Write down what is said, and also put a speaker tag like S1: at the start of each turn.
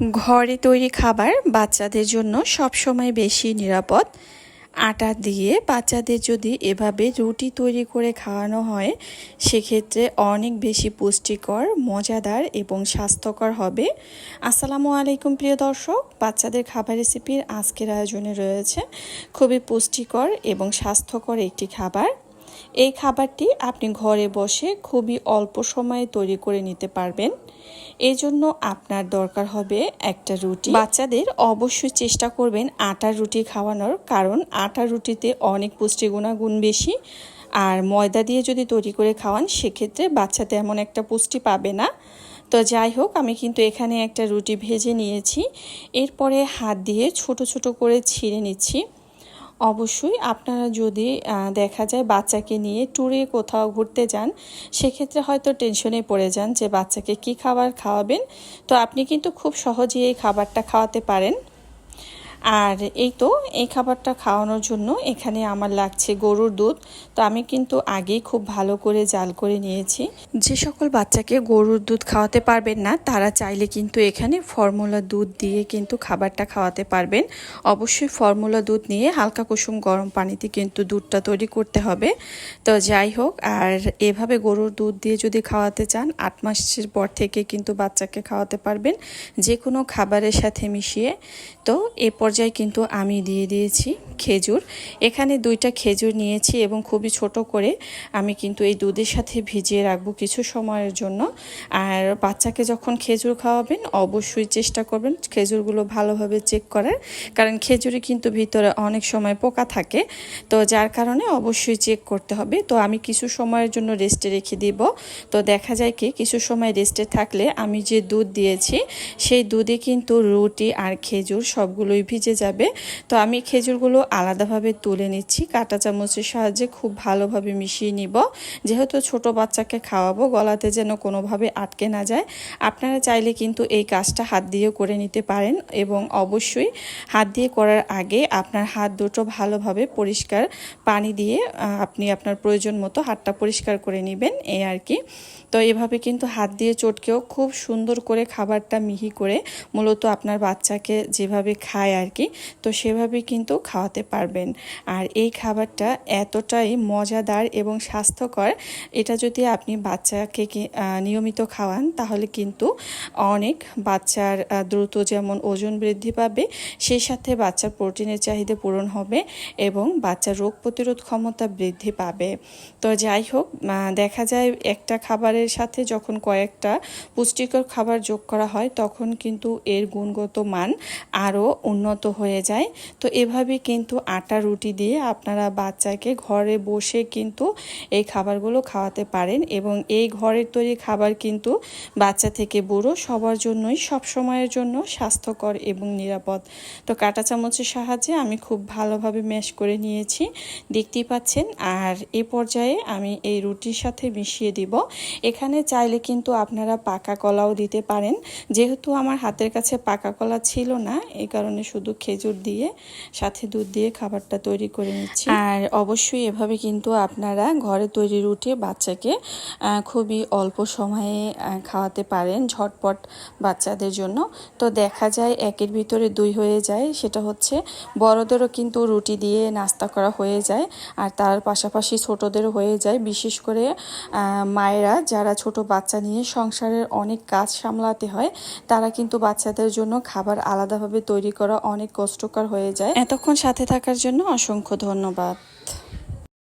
S1: ঘরে তৈরি খাবার বাচ্চাদের জন্য সবসময় বেশি নিরাপদ। আটা দিয়ে বাচ্চাদের যদি এভাবে রুটি তৈরি করে খাওয়ানো হয়, সেক্ষেত্রে অনেক বেশি পুষ্টিকর, মজাদার এবং স্বাস্থ্যকর হবে। আসসালামু আলাইকুম প্রিয় দর্শক, বাচ্চাদের খাবার রেসিপির আজকের আয়োজনে রয়েছে খুবই পুষ্টিকর এবং স্বাস্থ্যকর একটি খাবার এই খাবারটি আপনি ঘরে বসে খুবই অল্প সময়ে তৈরি করে নিতে পারবেন। এই জন্য আপনার দরকার হবে একটা রুটি। বাচ্চাদের অবশ্যই চেষ্টা করবেন আটার রুটি খাওয়ানোর, কারণ আটার রুটিতে অনেক পুষ্টি গুণাগুণ বেশি। আর ময়দা দিয়ে যদি তৈরি করে খাওয়ান, সেক্ষেত্রে বাচ্চা তেমন একটা পুষ্টি পাবে না। তো যাই হোক, আমি কিন্তু এখানে একটা রুটি ভেজে নিয়েছি। এরপরে হাত দিয়ে ছোট ছোট করে ছিঁড়ে নিচ্ছি। অবশ্যই আপনারা যদি দেখা যায় বাচ্চাকে নিয়ে ট্যুরে কোথাও ঘুরতে যান, সেক্ষেত্রে হয়তো টেনশনে পড়ে যান যে বাচ্চাকে কি খাবার খাওয়াবেন। তো আপনি কিন্তু খুব সহজেই এই খাবারটা খাওয়াতে পারেন। আর এই তো, এই খাবারটা খাওয়ানোর জন্য এখানে আমার লাগছে গরুর দুধ। তো আমি কিন্তু আগেই খুব ভালো করে জাল করে নিয়েছি। যে সকল বাচ্চাকে গরুর দুধ খাওয়াতে পারবেন না, তারা চাইলে কিন্তু এখানে ফর্মুলা দুধ দিয়ে কিন্তু খাবারটা খাওয়াতে পারবেন। অবশ্যই ফর্মুলা দুধ নিয়ে হালকা কুসুম গরম পানিতে কিন্তু দুধটা তৈরি করতে হবে। তো যাই হোক, আর এভাবে গরুর দুধ দিয়ে যদি খাওয়াতে চান, আট মাসের পর থেকে কিন্তু বাচ্চাকে খাওয়াতে পারবেন। যে কোনো খাবারের সাথে মিশিয়ে। তো এরপর পর্যায়ে কিন্তু আমি দিয়ে দিয়েছি খেজুর। এখানে দুইটা খেজুর নিয়েছি এবং খুবই ছোট করে আমি কিন্তু এই দুধের সাথে ভিজিয়ে রাখব কিছু সময়ের জন্য। আর বাচ্চাকে যখন খেজুর খাওয়াবেন, অবশ্যই চেষ্টা করবেন খেজুরগুলো ভালোভাবে চেক করার। কারণ খেজুরে কিন্তু ভিতরে অনেক সময় পোকা থাকে। তো যার কারণে অবশ্যই চেক করতে হবে। তো আমি কিছু সময়ের জন্য রেস্টে রেখে দিব। তো দেখা যায় কি, কিছু সময় রেস্টে থাকলে আমি যে দুধ দিয়েছি, সেই দুধে কিন্তু রুটি আর খেজুর সবগুলোই যাবে। তো আমি খেজুরগুলো আলাদাভাবে তুলে নিচ্ছি। কাঁটা চামচের সাহায্যে খুব ভালোভাবে মিশিয়ে নিব। যেহেতু ছোট বাচ্চাকে খাওয়াবো, গলাতে যেন কোনোভাবে আটকে না যায়। আপনারা চাইলে কিন্তু এই কাজটা হাত দিয়েও করে নিতে পারেন এবং অবশ্যই হাত দিয়ে করার আগে আপনার হাত দুটো ভালোভাবে পরিষ্কার পানি দিয়ে আপনি আপনার প্রয়োজন মতো হাতটা পরিষ্কার করে নেবেন এই আর কি। তো এভাবে কিন্তু হাত দিয়ে চটকেও খুব সুন্দর করে খাবারটা মিহি করে মূলত আপনার বাচ্চাকে যেভাবে খায় আর কি তো সেভাবে কিন্তু খাওয়াতে পারবেন। আর এই খাবারটা এতটাই মজাদার এবং স্বাস্থ্যকর, এটা যদি আপনি বাচ্চাকে নিয়মিত খাওয়ান, তাহলে কিন্তু অনেক বাচ্চার দ্রুত যেমন ওজন বৃদ্ধি পাবে সেই সাথে বাচ্চার প্রোটিনের চাহিদা পূরণ হবে এবং বাচ্চার রোগ প্রতিরোধ ক্ষমতা বৃদ্ধি পাবে। তো যাই হোক দেখা যায় একটা খাবারের সাথে যখন কয়েকটা পুষ্টিকর খাবার যোগ করা হয়, তখন কিন্তু এর গুণগত মান আরও উন্নত হয়ে যায়। তো এভাবে কিন্তু আটা, রুটি দিয়ে আপনারা বাচ্চাকে ঘরে বসে কিন্তু এই খাবারগুলো খাওয়াতে পারেন এবং এই ঘরের তৈরি খাবার কিন্তু বাচ্চা থেকে বুড়ো সবার জন্যই সব সময়ের জন্য স্বাস্থ্যকর এবং নিরাপদ। তো কাঁটা চামচের সাহায্যে আমি খুব ভালোভাবে ম্যাশ করে নিয়েছি, দেখতেই পাচ্ছেন। আর এ পর্যায়ে আমি এই রুটির সাথে মিশিয়ে দিব। এখানে চাইলে কিন্তু আপনারা পাকা কলাও দিতে পারেন। যেহেতু আমার হাতের কাছে পাকা কলা ছিল না এই কারণে শুধু খেজুর দিয়ে, সাথে দুধ দিয়ে খাবারটা তৈরি করে নিচ্ছি। আর অবশ্যই এভাবে কিন্তু আপনারা ঘরে তৈরি রুটি বাচ্চাকে খুবই অল্প সময়ে খাওয়াতে পারেন ঝটপট বাচ্চাদের জন্য। তো দেখা যায় একের ভিতরে দুই হয়ে যায়। সেটা হচ্ছে বড়দেরও কিন্তু রুটি দিয়ে নাস্তা করা হয়ে যায় আর তার পাশাপাশি ছোটদেরও হয়ে যায়। বিশেষ করে মায়েরা যারা ছোট বাচ্চা নিয়ে সংসারের অনেক কাজ সামলাতে হয়, তারা কিন্তু বাচ্চাদের জন্য খাবার আলাদাভাবে তৈরি করা অনেক কষ্টকর হয়ে যায়। এতক্ষণ সাথে থাকার জন্য অসংখ্য ধন্যবাদ।